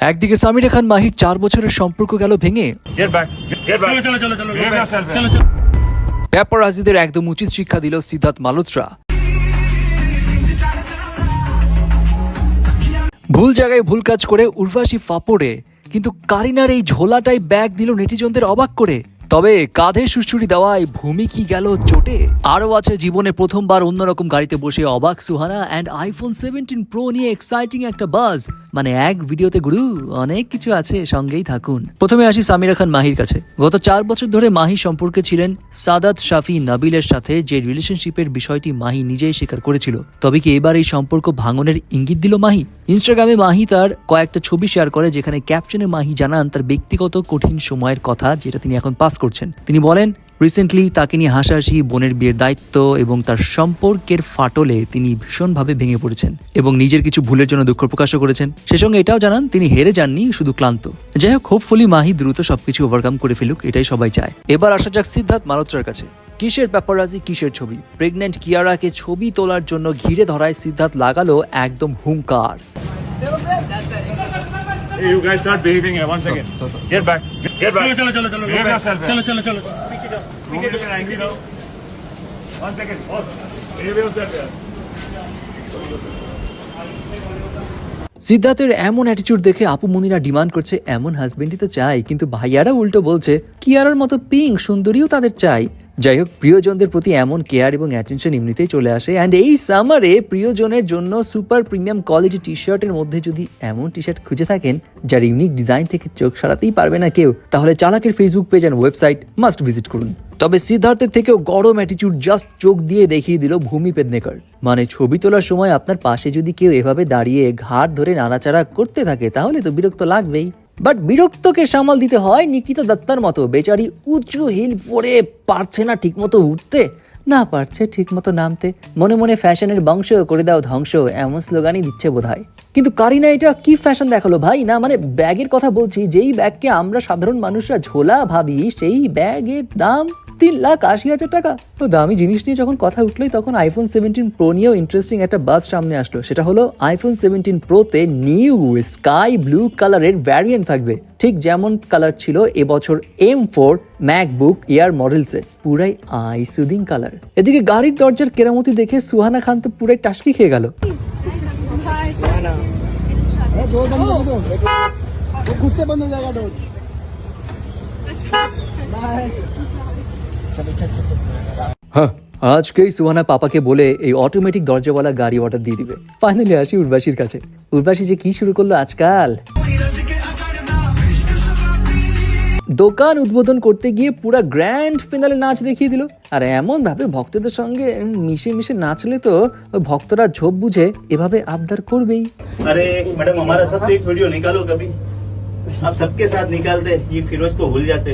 একদিকে সামির খান মাহির চার বছরের সম্পর্ক গেল ভেঙে। প্যাপারাজিদের একদম উচিত শিক্ষা দিল সিদ্ধার্থ মালোত্রা ভুল জায়গায় ভুল কাজ করে উর্বাসী ফাপড়ে কিন্তু কারিনার এই ঝোলাটাই ব্যাগ দিল নেটিজনদের অবাক করে। তবে কাঁধে সুশ্রুড়ি দেওয়ায় ভূমি কি গেল চোটে? আরও আছে জীবনে প্রথমবার অন্যরকম গাড়িতে বসে অবাক Suhana and iPhone seventeen pro নিয়ে এক্সাইটিং একটা বাজ মানে এক ভিডিওতে গুরু, অনেক কিছু আছে, সঙ্গেই থাকুন। প্রথমে আসি সামিরা খান মাহির কাছে। গত চার বছর ধরে মাহি সম্পর্কে ছিলেন সাদাত শাফি নাবিলের সাথে, যে রিলেশনশিপের বিষয়টি মাহি নিজেই স্বীকার করেছিল। তবে কি এবার এই সম্পর্ক ভাঙনের ইঙ্গিত দিল মাহি? ইনস্টাগ্রামে মাহি তার কয়েকটা ছবি শেয়ার করে, যেখানে ক্যাপশনে মাহি জানান তার ব্যক্তিগত কঠিন সময়ের কথা, যেটা তিনি এখন পাস করছেন। তিনি বলেন রিসেন্টলি তাকে নিয়ে হাসাহাসি, বোনের বিয়ের দায়িত্ব এবং তার সম্পর্কের ফাটলে তিনি ভীষণভাবে ভেঙে পড়েছেন এবং নিজের কিছু ভুলের জন্য দুঃখ প্রকাশও করেছেন। সে সঙ্গে এটাও জানান, তিনি হেরে যাননি, শুধু ক্লান্ত। যাই হোক হোপফুলি মাহি দ্রুত সবকিছু ওভারকাম করে ফেলুক, এটাই সবাই চায়। এবার আসা যাক সিদ্ধার্থ মালহোত্রার কাছে। কিসের প্যাপারাজি কিসের ছবি? প্রেগনেন্ট কিয়ারাকে ছবি তোলার জন্য ঘিরে ধরায় সিদ্ধার্থ লাগালো একদম হুঙ্কার। Hey, you guys start behaving here. One second. Get back. Get back. Chalo, chalo, Behave yourself. Chalo, chalo, chalo. Don't get angry now. One second. Behave yourself here. সিদ্ধার্থের এমন অ্যাটিচিউড দেখে আপু মনিরা ডিমান্ড করছে এমন হাজবেন্ডই তো চাই কিন্তু ভাইয়ারা উল্টো বলছে কিয়ারার মতো পিঙ্ক সুন্দরীও তাদের চাই যাই হোক প্রিয়জনদের প্রতি এমন কেয়ার এবং অ্যাটেনশন এমনিতেই চলে আসে। অ্যান্ড এই সামারে প্রিয়জনের জন্য সুপার প্রিমিয়াম কোয়ালিটি টি শার্টের মধ্যে যদি এমন টি শার্ট খুঁজে থাকেন, যার ইউনিক ডিজাইন থেকে চোখ সারাতেই পারবে না কেউ, তাহলে চালাকের Facebook page and website must visit করুন। তবে সিদ্ধার্থের থেকেও গরম অ্যাটিটিউড জাস্ট চোখ দিয়ে দেখিয়ে দিল ভূমি পেদনেকর। মানে ছবি তোলার সময় আপনার পাশে যদি কেউ এভাবে দাঁড়িয়ে ঘাট ধরে নাড়াচাড়া করতে থাকে, তাহলে তো বিরক্ত লাগবেই। বাট বিরক্তকে সামাল দিতে হয় নিকিতা দত্তার মতো। বেচারি উঁচু হিল পরে পারছে না ঠিকমতো উঠতে, না পারছে ঠিকমতো নামতে। মনে মনে ফ্যাশনের বংশ করে দাও ধ্বংস, এমন স্লোগানই দিচ্ছে বোধহয়। কিন্তু কারিনা, এটা কি ফ্যাশন দেখাল ভাই? না মানে ব্যাগের কথা বলছি, যেই ব্যাগকে আমরা সাধারণ মানুষরা ঝোলা ভাবি, সেই ব্যাগের দাম তিন লাখ আশি হাজার টাকা। তো দামি জিনিস নিয়ে যখন কথা উঠলোই তখন আইফোন সেভেন্টিন প্রো নিয়েও ইন্টারেস্টিং একটা বাস সামনে আসলো। সেটা হলো আইফোন সেভেন্টিন প্রোতে নিউ স্কাই ব্লু কালারের ভ্যারিয়েন্ট থাকবে। ঠিক যেমন কালার ছিল এবছর এম ফোর ম্যাকবুক এয়ার মডেলসে পুরাই আই সুদিং কালার এদিকে গাড়ির দরজার কেরামতি দেখে সুহানা খান তো পুরাই টাসকি খেয়ে গেল। ঘুরতে বন্ধ হ্যাঁ আজকেই সুহানা পাপাকে বলে এই অটোমেটিক দরজাওয়ালা গাড়ি অর্ডার দিয়ে দিবে ফাইনালি আসি উর্বাসীর কাছে উর্বাসী যে কি শুরু করলো আজকাল দোকান উদ্বোধন করতে গিয়ে পুরা গ্র্যান্ড ফিনালে নাচ দেখিয়ে দিল আর এমন ভাবে ভক্তদের সঙ্গে মিশে মিশে নাচলে তো ওই ভক্তরা ঝোপ বুঝে এভাবে আবদার করবেই अरे मैडम हमारा साथ तो एक वीडियो निकालो कभी आप सबके साथ निकालते ये फिरोज को भूल जाते